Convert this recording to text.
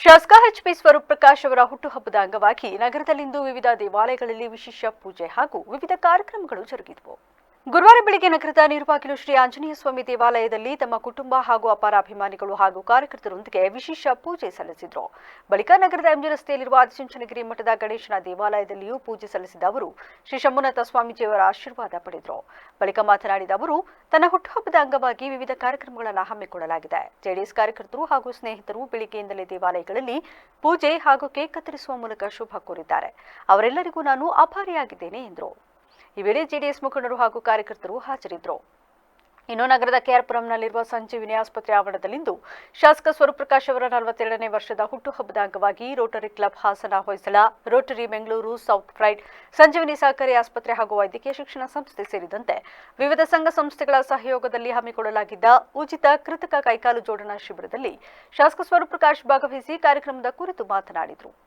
ಶಾಸಕ H P Swaroop Prakash ಅವರ ಹುಟ್ಟುಹಬ್ಬದ ಅಂಗವಾಗಿ ನಗರದಲ್ಲಿಂದು ವಿವಿಧ ದೇವಾಲಯಗಳಲ್ಲಿ ವಿಶೇಷ ಪೂಜೆ ಹಾಗೂ ವಿವಿಧ ಕಾರ್ಯಕ್ರಮಗಳು ಜರುಗಿದವು. ಗುರುವಾರ ಬೆಳಿಗ್ಗೆ ನಗರದ ನಿರ್ವಾಕಿಲು ಶ್ರೀ ಆಂಜನೇಯ ಸ್ವಾಮಿ ದೇವಾಲಯದಲ್ಲಿ ತಮ್ಮ ಕುಟುಂಬ ಹಾಗೂ ಅಪಾರ ಅಭಿಮಾನಿಗಳು ಹಾಗೂ ಕಾರ್ಯಕರ್ತರೊಂದಿಗೆ ವಿಶೇಷ ಪೂಜೆ ಸಲ್ಲಿಸಿದರು. ಬಳಿಕ ನಗರದ ಎಂಜಿ ರಸ್ತೆಯಲ್ಲಿರುವ ಆದಿಚುಂಚನಗಿರಿ ಮಠದ ಗಣೇಶನ ದೇವಾಲಯದಲ್ಲಿಯೂ ಪೂಜೆ ಸಲ್ಲಿಸಿದ ಅವರು ಶ್ರೀ ಶಂಭುನಾಥ ಸ್ವಾಮೀಜಿಯವರ ಆಶೀರ್ವಾದ ಪಡೆದರು. ಬಳಿಕ ಮಾತನಾಡಿದ ಅವರು, ತನ್ನ ಹುಟ್ಟುಹಬ್ಬದ ಅಂಗವಾಗಿ ವಿವಿಧ ಕಾರ್ಯಕ್ರಮಗಳನ್ನು ಹಮ್ಮಿಕೊಳ್ಳಲಾಗಿದೆ. ಜೆಡಿಎಸ್ ಕಾರ್ಯಕರ್ತರು ಹಾಗೂ ಸ್ನೇಹಿತರು ಬೆಳಿಗ್ಗೆಯಿಂದಲೇ ದೇವಾಲಯಗಳಲ್ಲಿ ಪೂಜೆ ಹಾಗೂ ಕೇಕ್ ಕತ್ತರಿಸುವ ಮೂಲಕ ಶುಭ ಕೋರಿದ್ದಾರೆ. ಅವರೆಲ್ಲರಿಗೂ ನಾನು ಆಭಾರಿಯಾಗಿದ್ದೇನೆ ಎಂದರು. ಈ ವೇಳೆ ಜೆಡಿಎಸ್ ಮುಖಂಡರು ಹಾಗೂ ಕಾರ್ಯಕರ್ತರು ಹಾಜರಿದ್ದರು. ಇನ್ನು ನಗರದ ಕೆಆರ್ಪುರಂನಲ್ಲಿರುವ ಸಂಜೀವಿನಿ ಆಸ್ಪತ್ರೆ ಆವರಣದಲ್ಲಿಂದು ಶಾಸಕ ಸ್ವರೂಪ್ ಪ್ರಕಾಶ್ ಅವರ ನಲವತ್ತೆರಡನೇ ವರ್ಷದ ಹುಟ್ಟುಹಬ್ಬದ ಅಂಗವಾಗಿ rotary club Hassan Hoysala, rotary Bengaluru, south fried, Sanjeevini ಸಹಕಾರಿ ಆಸ್ಪತ್ರೆ ಹಾಗೂ ವೈದ್ಯಕೀಯ ಶಿಕ್ಷಣ ಸಂಸ್ಥೆ ಸೇರಿದಂತೆ ವಿವಿಧ ಸಂಘ ಸಂಸ್ಥೆಗಳ ಸಹಯೋಗದಲ್ಲಿ ಹಮ್ಮಿಕೊಳ್ಳಲಾಗಿದ್ದ ಉಚಿತ ಕೃತಕ ಕೈಕಾಲು ಜೋಡಣಾ ಶಿಬಿರದಲ್ಲಿ ಶಾಸಕ ಸ್ವರೂಪ್ ಪ್ರಕಾಶ್ ಭಾಗವಹಿಸಿ ಕಾರ್ಯಕ್ರಮದ ಕುರಿತು ಮಾತನಾಡಿದರು.